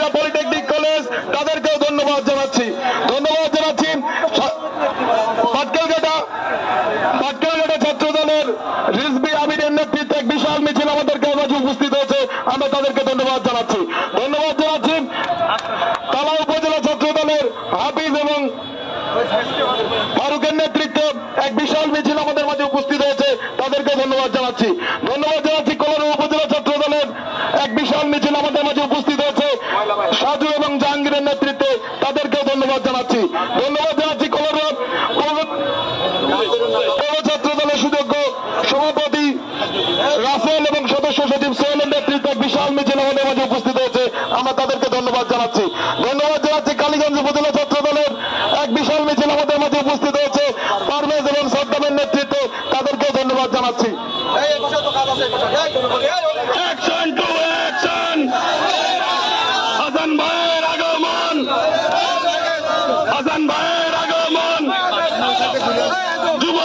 Satkhira polytechnic college, তাদেরকেও ধন্যবাদ জানাচ্ছি। ধন্যবাদ জানাচ্ছি ধন্যবাদ জানাচ্ছি। ধন্যবাদ ফারুকের নেতৃত্বে এক বিশাল মিছিল আমাদের মাঝে উপস্থিত হয়েছে। তাদেরকে ধন্যবাদ জানাচ্ছি। ধন্যবাদ জানাচ্ছি উপজেলা ছাত্র দলের এক বিশাল মিছিল আমাদের মাঝে উপস্থিত এবং নেতৃত্বে তাদেরকেও ধন্যবাদ জানাচ্ছি। ধন্যবাদ জানাচ্ছি কলার পৌর ছাত্র দলের সুযোগ্য সভাপতি রাসেল এবং সদস্য সচিব সোহেলের নেতৃত্বে বিশাল মিছিল আমাদের মাঝে উপস্থিত হয়েছে। আমরা তাদেরকে ধন্যবাদ জানাচ্ছি। ধন্যবাদ জানাচ্ছি কালীগঞ্জ উপজেলা ছাত্র দলের এক বিশাল মিছিল আমাদের মাঝে উপস্থিত হয়েছে। পারভেজ এবং সদ্দামের নেতৃত্বে তাদেরকে ধন্যবাদ জানাচ্ছি। যুব